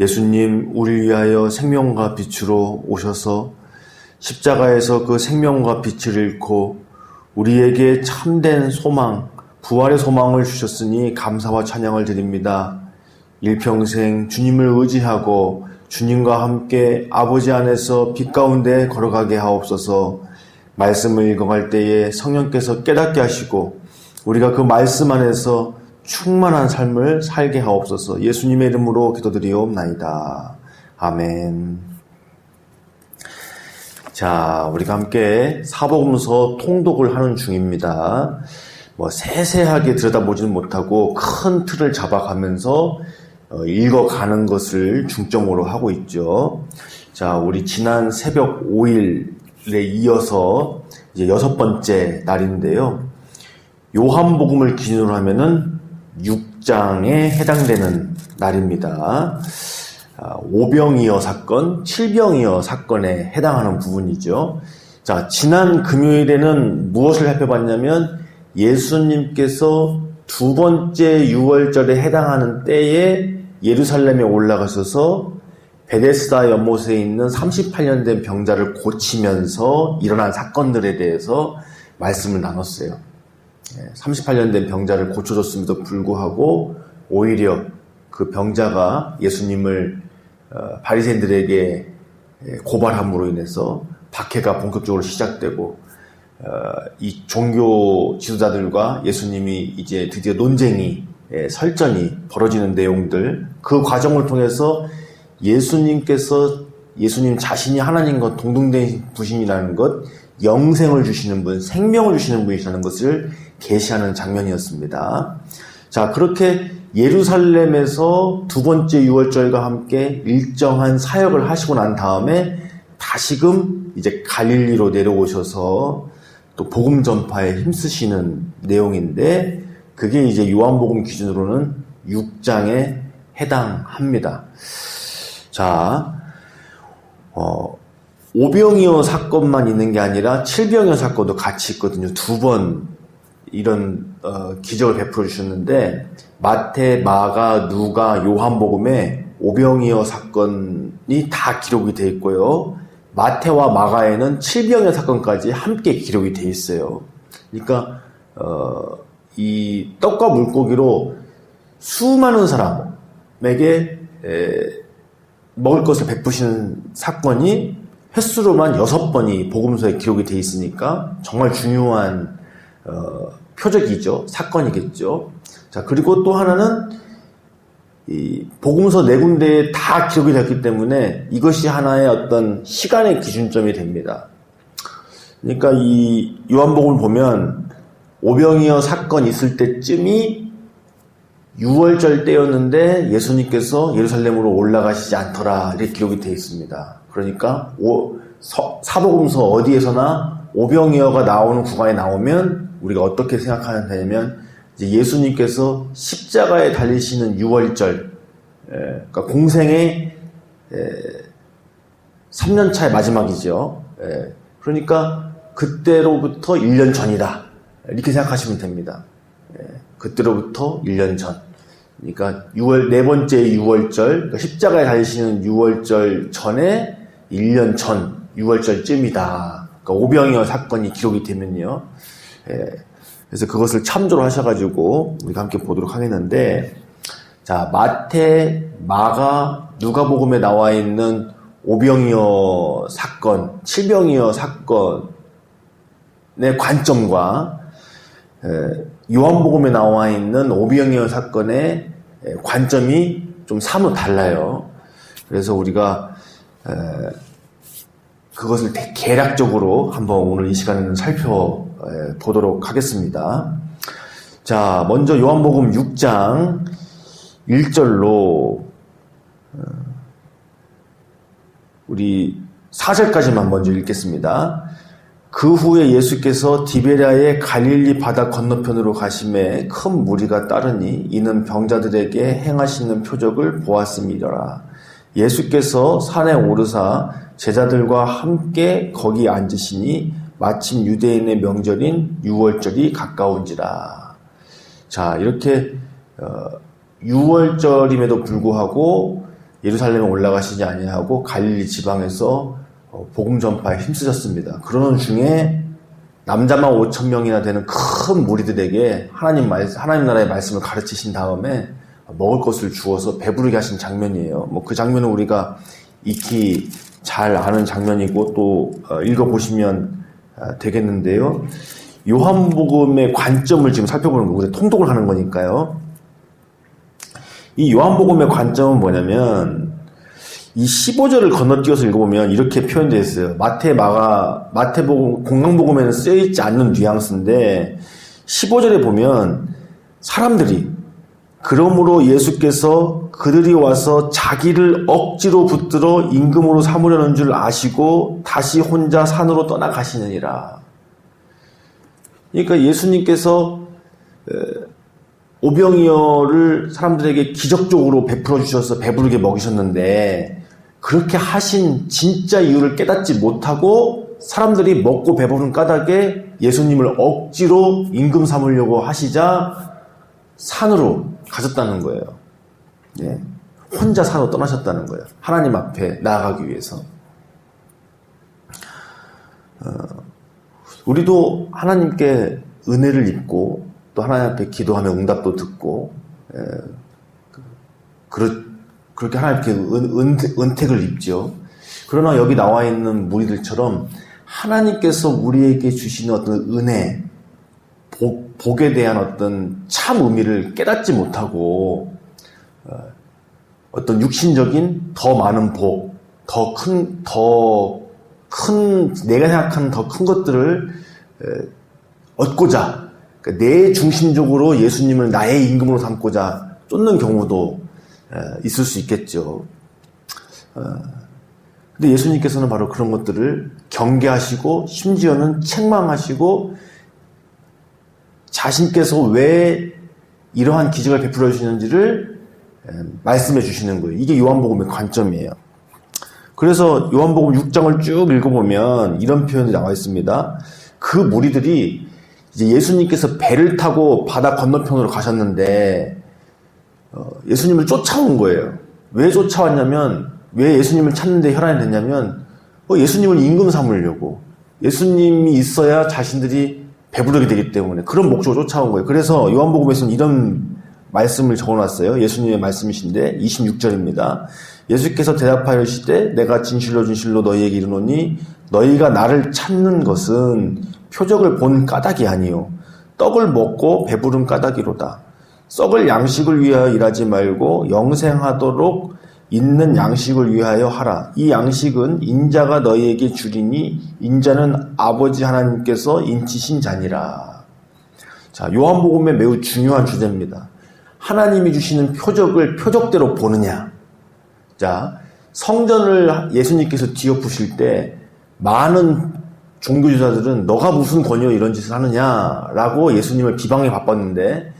예수님 우리 위하여 생명과 빛으로 오셔서 십자가에서 그 생명과 빛을 잃고 우리에게 참된 소망, 부활의 소망을 주셨으니 감사와 찬양을 드립니다. 일평생 주님을 의지하고 주님과 함께 아버지 안에서 빛 가운데 걸어가게 하옵소서 말씀을 읽어갈 때에 성령께서 깨닫게 하시고 우리가 그 말씀 안에서 충만한 삶을 살게 하옵소서 예수님의 이름으로 기도드리옵나이다. 아멘. 자, 우리가 함께 사복음서 통독을 하는 중입니다. 뭐 세세하게 들여다보지는 못하고 큰 틀을 잡아가면서 어, 읽어가는 것을 중점으로 하고 있죠. 자, 우리 지난 새벽 5일에 이어서 이제 여섯 번째 날인데요. 요한복음을 기준으로 하면은 6장에 해당되는 날입니다. 아, 오병이어 사건, 칠병이어 사건에 해당하는 부분이죠. 자, 지난 금요일에는 무엇을 살펴봤냐면 예수님께서 두 번째 6월절에 해당하는 때에 예루살렘에 올라가셔서 베데스다 연못에 있는 38년 된 병자를 고치면서 일어난 사건들에 대해서 말씀을 나눴어요. 38년 된 병자를 고쳐줬음에도 불구하고 오히려 그 병자가 예수님을 어, 바리새인들에게 고발함으로 인해서 박해가 본격적으로 시작되고 어, 이 종교 지도자들과 예수님이 이제 드디어 논쟁이 설전이 벌어지는 내용들 그 과정을 통해서 예수님께서 예수님 자신이 하나님과 동등된 분이라는 것, 영생을 주시는 분, 생명을 주시는 분이라는 것을 계시하는 장면이었습니다. 자, 그렇게 예루살렘에서 두 번째 유월절과 함께 일정한 사역을 하시고 난 다음에 다시금 이제 갈릴리로 내려오셔서 또 복음 전파에 힘쓰시는 내용인데 그게 이제 요한복음 기준으로는 6장에 해당합니다. 자, 어, 오병이어 사건만 있는 게 아니라 칠병이어 사건도 같이 있거든요. 두 번 이런 어, 기적을 베풀어 주셨는데 마태, 마가, 누가, 요한복음에 오병이어 사건이 다 기록이 돼 있고요. 마태와 마가에는 칠병이어 사건까지 함께 기록이 돼 있어요. 그러니까 어, 이 떡과 물고기로 수많은 사람에게 에, 먹을 것을 베푸시는 사건이 횟수로만 여섯 번이 복음서에 기록이 돼 있으니까 정말 중요한 어, 표적이죠. 사건이겠죠. 자, 그리고 또 하나는 이 복음서 네 군데에 다 기록이 됐기 때문에 이것이 하나의 어떤 시간의 기준점이 됩니다. 그러니까 이 요한복음을 보면 오병이어 사건 있을 때쯤이 6월절 때였는데 예수님께서 예루살렘으로 올라가시지 않더라 이렇게 기록이 되어 있습니다. 그러니까 오, 서, 사복음서 어디에서나 오병이어가 나오는 구간에 나오면 우리가 어떻게 생각하냐면 예수님께서 십자가에 달리시는 6월절 예, 그러니까 공생의 3년차의 마지막이죠. 예, 그러니까 그때로부터 1년 전이다. 이렇게 생각하시면 됩니다. 예, 그때로부터 1년 전. 그러니까 6월 네 번째 6월절, 그러니까 십자가에 달리시는 6월절 전에 1년 전 6월절쯤이다. 그러니까 오병이어 사건이 기록이 되면요. 예, 그래서 그것을 참조를 하셔가지고 우리가 함께 보도록 하겠는데, 자 마태, 마가, 누가복음에 나와 있는 오병이어 사건, 칠병이어 사건의 관점과 요한복음에 나와 있는 오병이어 사건의 관점이 좀 사뭇 달라요. 그래서 우리가 그것을 개략적으로 한번 오늘 이 시간에는 살펴보도록 하겠습니다. 자, 먼저 요한복음 6장 1절로 어, 우리 4절까지만 먼저 읽겠습니다. 그 후에 예수께서 디베리아의 갈릴리 바다 건너편으로 가심에 큰 무리가 따르니 이는 병자들에게 행하시는 표적을 보았음이더라. 예수께서 산에 오르사 제자들과 함께 거기 앉으시니 마침 유대인의 명절인 유월절이 가까운지라. 자, 이렇게 6월절임에도 어, 불구하고 예루살렘에 올라가시지 아니하고 갈릴리 지방에서 어, 복음 전파에 힘쓰셨습니다. 그러는 중에 남자만 5천 명이나 되는 큰 무리들에게 하나님 말 하나님 나라의 말씀을 가르치신 다음에 먹을 것을 주어서 배부르게 하신 장면이에요. 뭐 그 장면은 우리가 익히 잘 아는 장면이고 또 어, 읽어보시면 아, 되겠는데요. 요한복음의 관점을 지금 살펴보는 거고 통독을 하는 거니까요. 이 요한복음의 관점은 뭐냐면 이 15절을 건너뛰어서 읽어보면 이렇게 표현되어 있어요. 마태, 마가, 마태복음, 공강복음에는 쓰여 있지 않는 뉘앙스인데 15절에 보면 사람들이 그러므로 예수께서 그들이 와서 자기를 억지로 붙들어 임금으로 삼으려는 줄 아시고 다시 혼자 산으로 떠나가시느니라. 그러니까 예수님께서 오병이어를 사람들에게 기적적으로 베풀어 주셔서 배부르게 먹이셨는데 그렇게 하신 진짜 이유를 깨닫지 못하고 사람들이 먹고 배부른 까닭에 예수님을 억지로 임금 삼으려고 하시자 산으로 가셨다는 거예요. 예. 혼자 산으로 떠나셨다는 거예요. 하나님 앞에 나아가기 위해서. 어, 우리도 하나님께 은혜를 입고 또 하나님 앞에 기도하며 응답도 듣고 예, 그, 그렇게 하나님께 은, 은, 택을 입죠. 그러나 여기 나와 있는 무리들처럼 하나님께서 우리에게 주시는 어떤 은혜, 복, 복에 대한 어떤 참 의미를 깨닫지 못하고 어, 어떤 육신적인 더 많은 복, 더 큰, 더 큰, 내가 생각하는 더 큰 것들을 얻고자 그러니까 내 중심적으로 예수님을 나의 임금으로 삼고자 쫓는 경우도 있을 수 있겠죠. 어, 근데 예수님께서는 바로 그런 것들을 경계하시고 심지어는 책망하시고 자신께서 왜 이러한 기적을 베풀어 주시는지를 말씀해 주시는 거예요. 이게 요한복음의 관점이에요. 그래서 요한복음 6장을 쭉 읽어보면 이런 표현이 나와 있습니다. 그 무리들이 이제 예수님께서 배를 타고 바다 건너편으로 가셨는데 어, 예수님을 쫓아온 거예요. 왜 쫓아왔냐면 왜 예수님을 찾는데 혈안이 됐냐면 어, 예수님을 임금 삼으려고 예수님이 있어야 자신들이 배부르게 되기 때문에 그런 목적으로 쫓아온 거예요. 그래서 요한복음에서는 이런 말씀을 적어놨어요. 예수님의 말씀이신데 26절입니다. 예수께서 대답하여시되 내가 진실로 진실로 너희에게 이르노니 너희가 나를 찾는 것은 표적을 본 까닭이 아니요 떡을 먹고 배부른 까닭이로다. 썩을 양식을 위하여 일하지 말고 영생하도록 있는 양식을 위하여 하라. 이 양식은 인자가 너희에게 주리니 인자는 아버지 하나님께서 인치신 자니라. 자, 요한복음의 매우 중요한 주제입니다. 하나님이 주시는 표적을 표적대로 보느냐. 자, 성전을 예수님께서 뒤엎으실 때 많은 종교주자들은 너가 무슨 권위로 이런 짓을 하느냐라고 예수님을 비방해 바빴는데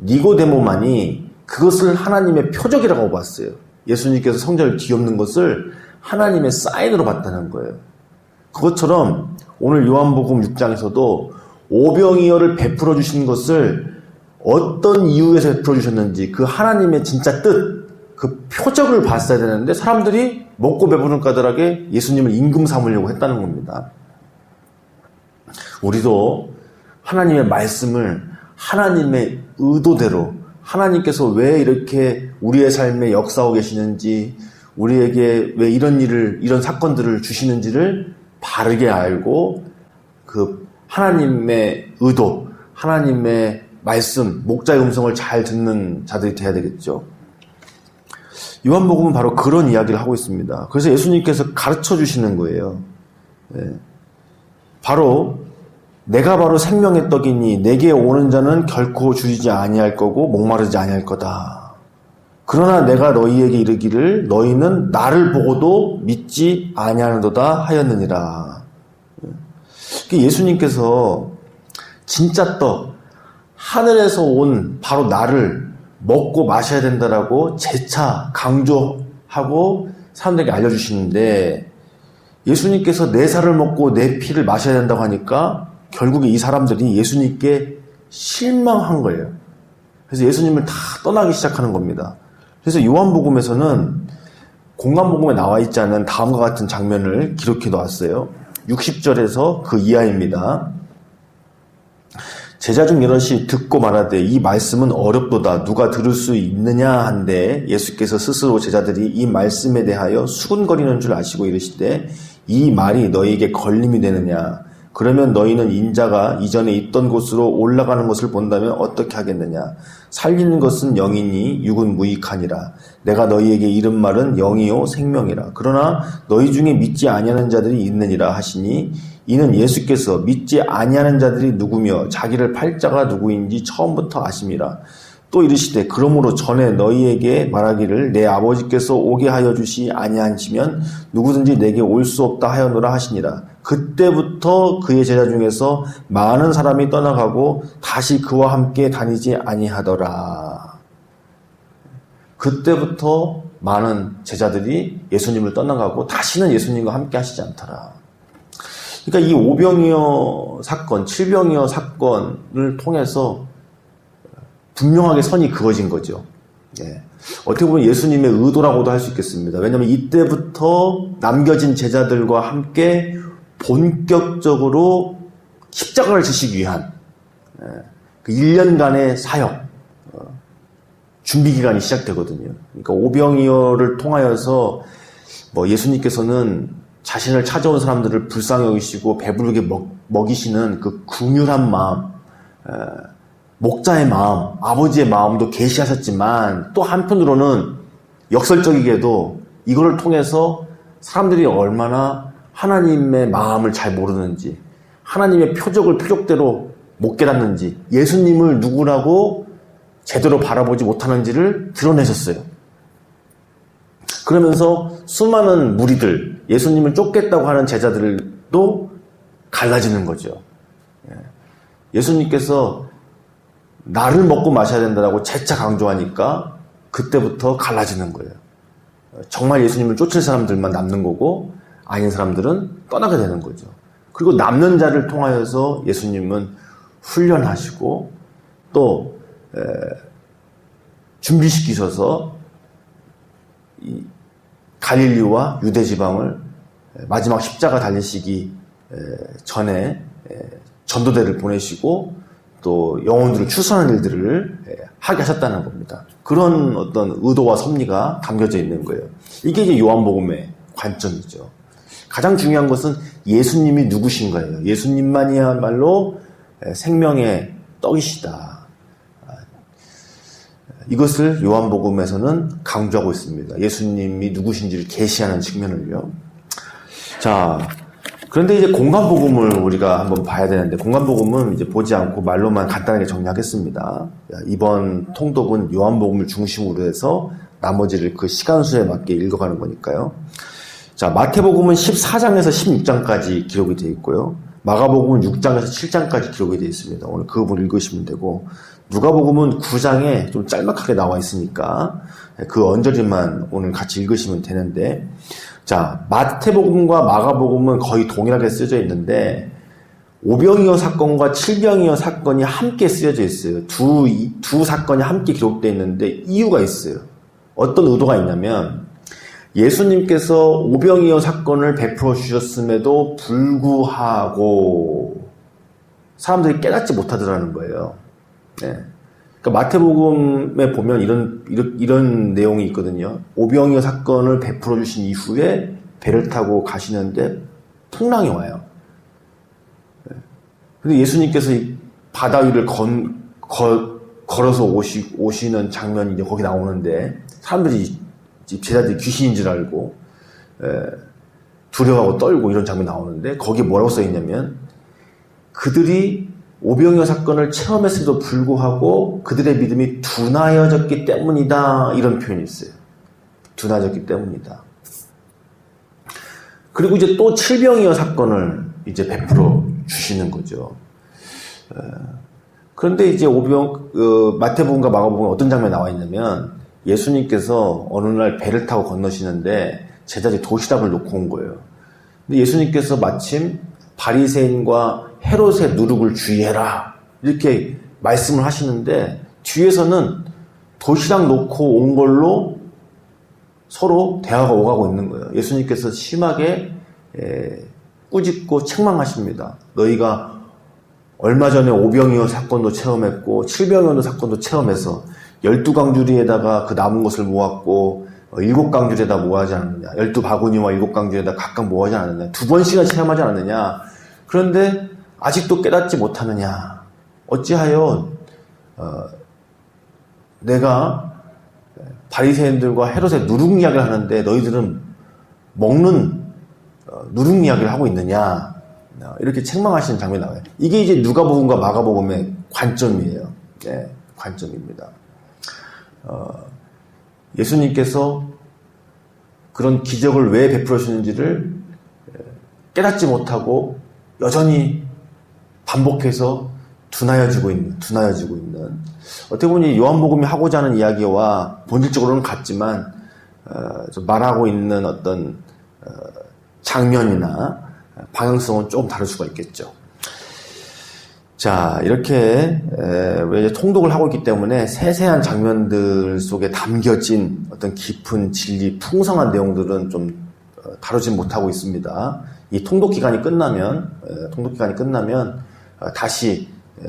니고데모만이 그것을 하나님의 표적이라고 봤어요. 예수님께서 성전을 뒤엎는 것을 하나님의 사인으로 봤다는 거예요. 그것처럼 오늘 요한복음 6장에서도 오병이어를 베풀어 주신 것을 어떤 이유에서 베풀어 주셨는지 그 하나님의 진짜 뜻, 그 표적을 봤어야 되는데 사람들이 먹고 배부른 까닭에 예수님을 임금 삼으려고 했다는 겁니다. 우리도 하나님의 말씀을 하나님의 의도대로 하나님께서 왜 이렇게 우리의 삶에 역사하고 계시는지 우리에게 왜 이런 일을 이런 사건들을 주시는지를 바르게 알고 그 하나님의 의도, 하나님의 말씀, 목자의 음성을 잘 듣는 자들이 돼야 되겠죠. 요한복음은 바로 그런 이야기를 하고 있습니다. 그래서 예수님께서 가르쳐 주시는 거예요. 네. 바로 내가 바로 생명의 떡이니 내게 오는 자는 결코 줄이지 아니할 거고 목마르지 아니할 거다. 그러나 내가 너희에게 이르기를 너희는 나를 보고도 믿지 아니하는도다 하였느니라. 그 예수님께서 진짜 떡 하늘에서 온 바로 나를 먹고 마셔야 된다라고 재차 강조하고 사람들에게 알려주시는데 예수님께서 내 살을 먹고 내 피를 마셔야 된다고 하니까 결국에 이 사람들이 예수님께 실망한 거예요. 그래서 예수님을 다 떠나기 시작하는 겁니다. 그래서 요한복음에서는 공간복음에 나와 있지 않은 다음과 같은 장면을 기록해 놓았어요. 60절에서 그 이하입니다. 제자 중 여럿이 듣고 말하되 이 말씀은 어렵도다 누가 들을 수 있느냐 한데 예수께서 스스로 제자들이 이 말씀에 대하여 수군거리는 줄 아시고 이르시되 이 말이 너희에게 걸림이 되느냐 그러면 너희는 인자가 이전에 있던 곳으로 올라가는 것을 본다면 어떻게 하겠느냐? 살리는 것은 영이니 육은 무익하니라. 내가 너희에게 이른 말은 영이요 생명이라. 그러나 너희 중에 믿지 아니하는 자들이 있느니라 하시니 이는 예수께서 믿지 아니하는 자들이 누구며 자기를 팔자가 누구인지 처음부터 아심이라. 또 이르시되 그러므로 전에 너희에게 말하기를 내 아버지께서 오게 하여 주시 아니하시면 누구든지 내게 올 수 없다 하였노라 하시니라. 그때부터 그의 제자 중에서 많은 사람이 떠나가고 다시 그와 함께 다니지 아니하더라. 그때부터 많은 제자들이 예수님을 떠나가고 다시는 예수님과 함께 하시지 않더라. 그러니까 이 오병이어 사건, 칠병이어 사건을 통해서 분명하게 선이 그어진 거죠. 예. 어떻게 보면 예수님의 의도라고도 할 수 있겠습니다. 왜냐하면 이때부터 남겨진 제자들과 함께 본격적으로 십자가를 지시기 위한 예. 그 1년간의 사역, 어, 준비 기간이 시작되거든요. 그러니까 오병이어를 통하여서 뭐 예수님께서는 자신을 찾아온 사람들을 불쌍히 여기시고 배부르게 먹, 먹이시는 그 궁휼한 마음, 예. 목자의 마음, 아버지의 마음도 계시하셨지만 또 한편으로는 역설적이게도 이거를 통해서 사람들이 얼마나 하나님의 마음을 잘 모르는지, 하나님의 표적을 표적대로 못 깨닫는지, 예수님을 누구라고 제대로 바라보지 못하는지를 드러내셨어요. 그러면서 수많은 무리들, 예수님을 쫓겠다고 하는 제자들도 갈라지는 거죠. 예. 예수님께서 나를 먹고 마셔야 된다고 재차 강조하니까 그때부터 갈라지는 거예요. 정말 예수님을 쫓을 사람들만 남는 거고 아닌 사람들은 떠나게 되는 거죠. 그리고 남는 자를 통하여서 예수님은 훈련하시고 또 에, 준비시키셔서 갈릴리와 유대 지방을 마지막 십자가 달리시기 전에 전도대를 보내시고 또 영혼들을 추수하는 일들을 예, 하게 하셨다는 겁니다. 그런 어떤 의도와 섭리가 담겨져 있는 거예요. 이게 이제 요한복음의 관점이죠. 가장 중요한 것은 예수님이 누구신 거예요. 예수님만이야말로 예, 생명의 떡이시다. 아, 이것을 요한복음에서는 강조하고 있습니다. 예수님이 누구신지를 계시하는 측면을요. 자, 그런데 이제 공간복음을 우리가 한번 봐야 되는데 공간복음은 이제 보지 않고 말로만 간단하게 정리하겠습니다. 이번 통독은 요한복음을 중심으로 해서 나머지를 그 시간수에 맞게 읽어가는 거니까요. 자, 마태복음은 14장에서 16장까지 기록이 되어 있고요. 마가복음은 6장에서 7장까지 기록이 되어 있습니다. 오늘 그 부분 읽으시면 되고 누가복음은 9장에 좀 짤막하게 나와 있으니까 그 언저리만 오늘 같이 읽으시면 되는데 자, 마태복음과 마가복음은 거의 동일하게 쓰여져 있는데 오병이어 사건과 칠병이어 사건이 함께 쓰여져 있어요. 두, 두 사건이 함께 기록되어 있는데 이유가 있어요. 어떤 의도가 있냐면 예수님께서 오병이어 사건을 베풀어 주셨음에도 불구하고 사람들이 깨닫지 못하더라는 거예요. 네. 그러니까 마태복음에 보면 이런, 이런, 이런 내용이 있거든요. 오병이어 사건을 베풀어 주신 이후에 배를 타고 가시는데 풍랑이 와요. 네. 근데 예수님께서 바다 위를 건, 거, 걸어서 오시, 오시는 장면이 거기 나오는데 사람들이 제자들이 귀신인 줄 알고 에, 두려워하고 떨고 이런 장면이 나오는데 거기에 뭐라고 써 있냐면 그들이 오병이어 사건을 체험했음에도 불구하고 그들의 믿음이 둔하여졌기 때문이다. 이런 표현이 있어요. 둔하여졌기 때문이다. 그리고 이제 또 칠병이어 사건을 이제 베풀어 주시는 거죠. 그런데 이제 오병, 어, 마태복음과 마가복음 어떤 장면이 나와 있냐면 예수님께서 어느 날 배를 타고 건너시는데 제자들이 도시락을 놓고 온 거예요. 근데 예수님께서 마침 바리새인과 헤롯의 누룩을 주의해라. 이렇게 말씀을 하시는데 뒤에서는 도시락 놓고 온 걸로 서로 대화가 오가고 있는 거예요. 예수님께서 심하게 에, 꾸짖고 책망하십니다. 너희가 얼마 전에 오병이어 사건도 체험했고 칠병이어 사건도 체험해서 열두 강주리에다가 그 남은 것을 모았고 어, 일곱 강주리에다 모아지 않느냐 열두 바구니와 일곱 강주리에다 각각 모아지 않느냐 두 번씩이나 체험하지 않느냐 그런데 아직도 깨닫지 못하느냐 어찌하여 어, 내가 바리새인들과 헤롯의 누룩 이야기를 하는데 너희들은 먹는 어, 누룩 이야기를 하고 있느냐 어, 이렇게 책망하시는 장면이 나와요. 이게 이제 누가복음과 마가복음의 관점이에요. 네, 관점입니다. 어, 예수님께서 그런 기적을 왜 베풀으시는지를 깨닫지 못하고 여전히 반복해서 둔하여지고 있는, 둔하여지고 있는. 어떻게 보니 요한복음이 하고자 하는 이야기와 본질적으로는 같지만, 어, 좀 말하고 있는 어떤, 어, 장면이나 방향성은 조금 다를 수가 있겠죠. 자, 이렇게, 에, 통독을 하고 있기 때문에 세세한 장면들 속에 담겨진 어떤 깊은 진리, 풍성한 내용들은 좀 어, 다루지 못하고 있습니다. 이 통독 기간이 끝나면, 에, 통독 기간이 끝나면, 어, 다시 에,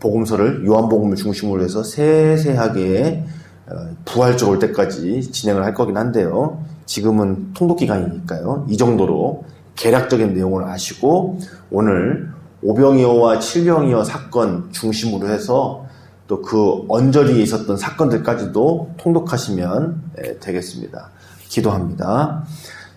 복음서를 요한복음을 중심으로 해서 세세하게 어, 부활적 올 때까지 진행을 할 거긴 한데요. 지금은 통독 기간이니까요. 이 정도로 개략적인 내용을 아시고 오늘 오병이어와 칠병이어 사건 중심으로 해서 또 그 언저리에 있었던 사건들까지도 통독하시면 예, 되겠습니다. 기도합니다.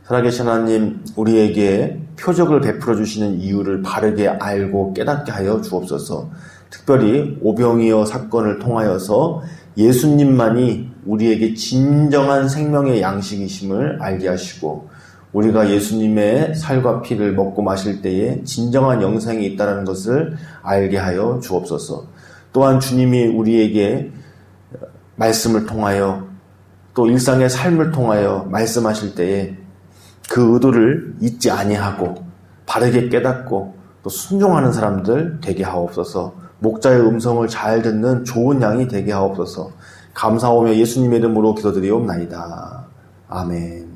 살아계신 하나님, 우리에게 표적을 베풀어 주시는 이유를 바르게 알고 깨닫게 하여 주옵소서. 특별히 오병이어 사건을 통하여서 예수님만이 우리에게 진정한 생명의 양식이심을 알게 하시고 우리가 예수님의 살과 피를 먹고 마실 때에 진정한 영생이 있다는 것을 알게 하여 주옵소서. 또한 주님이 우리에게 말씀을 통하여 또 일상의 삶을 통하여 말씀하실 때에 그 의도를 잊지 아니하고 바르게 깨닫고 또 순종하는 사람들 되게 하옵소서. 목자의 음성을 잘 듣는 좋은 양이 되게 하옵소서. 감사하며 예수님의 이름으로 기도드리옵나이다. 아멘.